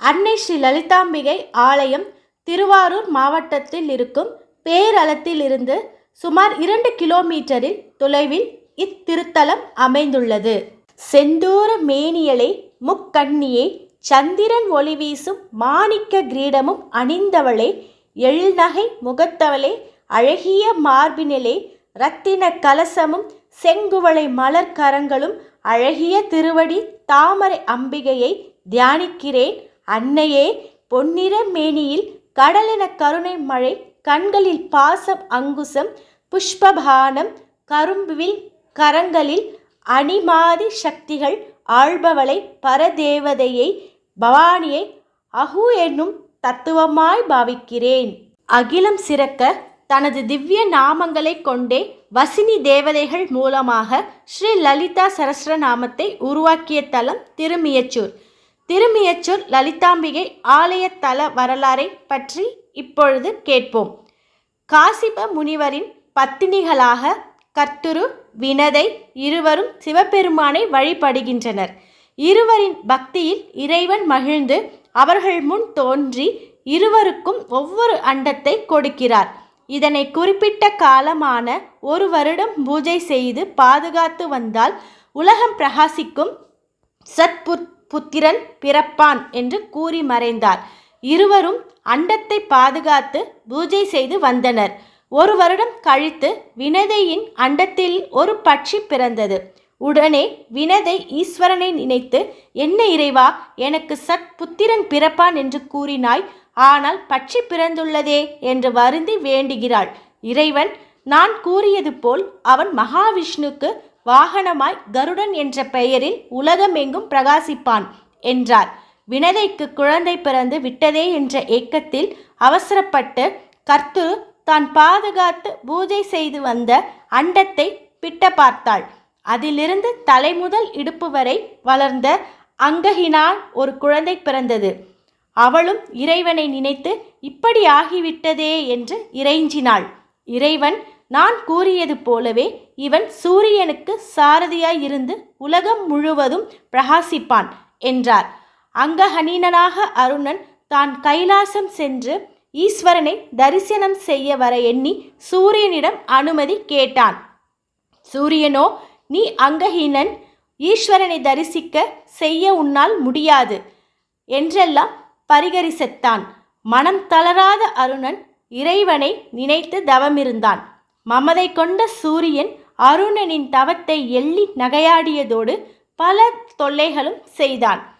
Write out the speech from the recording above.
அன்னை ஸ்ரீ லலிதாம்பிகை ஆலயம் திருவாரூர் மாவட்டத்தில் இருக்கும் பேரளத்திலிருந்து சுமார் இரண்டு கிலோமீட்டரில் தொலைவில் இத்திருத்தலம் அமைந்துள்ளது. செந்தூர மேனியலை முக்கண்ணியை சந்திரன் ஒளி வீசும் மாணிக்க கிரீடமும் அணிந்தவளே எழுநகை முகத்தவளே அழகிய மார்பினிலே இரத்தின கலசமும் செங்குவளை மலர் கரங்களும் அழகிய திருவடி தாமரை அம்பிகையை தியானிக்கிறேன். அன்னையே பொன்னிற மேனியில் கடலென கருணை மழை கண்களில் பாசம் அங்குசம் புஷ்பபானம் கரும்புவில் கரங்களில் அணிமாதி சக்திகள் ஆள்பவளை பரதேவதையை பவானியை அஹு என்னும் தத்துவமாய் பாவிக்கிறேன். அகிலம் சிறக்க தனது திவ்ய நாமங்களை கொண்டே வசினி தேவதைகள் மூலமாக ஸ்ரீ லலிதா சரஸ்ரநாமத்தை உருவாக்கிய தலம் திருமியச்சூர். திருமியச்சூர் லலிதாம்பிகை ஆலய தல வரலாறை பற்றி இப்பொழுது கேட்போம். காசிப முனிவரின் பத்தினிகளாக கர்த்துரு வினதை இருவரும் சிவபெருமானை வழிபடுகின்றனர். இருவரின் பக்தியில் இறைவன் மகிழ்ந்து அவர்கள் முன் தோன்றி இருவருக்கும் ஒவ்வொரு அண்டத்தை கொடுக்கிறார். இதனை குறிப்பிட்ட காலமான ஒரு வருடம் பூஜை செய்து பாதுகாத்து வந்தால் உலகம் பிரகாசிக்கும் சத்புத் புத்திரன் பிறப்பான் என்று கூறி மறைந்தார். இருவரும் அண்டத்தை பாதுகாத்து பூஜை செய்து வந்தனர். ஒரு வருடம் கழித்து வினதையின் அண்டத்தில் ஒரு பட்சி பிறந்தது. உடனே வினதை ஈஸ்வரனை நினைத்து என்ன இறைவா எனக்கு சத் புத்திரன் பிறப்பான் என்று கூறினாய் ஆனால் பட்சி பிறந்துள்ளதே என்று வருந்தி வேண்டுகிறாள். இறைவன் நான் கூறியது போல் அவன் மகாவிஷ்ணுக்கு வாகனமாய் கருடன் என்ற பெயரில் உலகமெங்கும் பிரகாசிப்பான் என்றார். வினதைக்கு குழந்தை பிறந்து விட்டதே என்ற ஏக்கத்தில் அவசரப்பட்டு கர்த்து தான் பாதுகாத்து பூஜை செய்து வந்த அண்டத்தை பிட்ட பார்த்தாள் அதிலிருந்து தலைமுதல் இடுப்பு வரை வளர்ந்த அங்ககினால் ஒரு குழந்தை பிறந்தது. அவளும் இறைவனை நினைத்து இப்படி ஆகிவிட்டதே என்று இறைஞ்சினாள். இறைவன் நான் கூறியது போலவே இவன் சூரியனுக்கு சாரதியாயிருந்து உலகம் முழுவதும் பிரகாசிப்பான் என்றார். அங்கஹனீனனாக அருணன் தான் கைலாசம் சென்று ஈஸ்வரனை தரிசனம் செய்ய வர எண்ணி சூரியனிடம் அனுமதி கேட்டான். சூரியனோ நீ அங்கஹீனன் ஈஸ்வரனை தரிசிக்க செய்ய உன்னால் முடியாது என்றெல்லாம் பரிகரிசத்தான். மனம் தளராத அருணன் இறைவனை நினைத்து தவமிருந்தான். மமதை கொண்ட சூரியன் அருணனின் தவத்தை எள்ளி நகையாடியதோடு பல தொல்லைகளும் செய்தான்.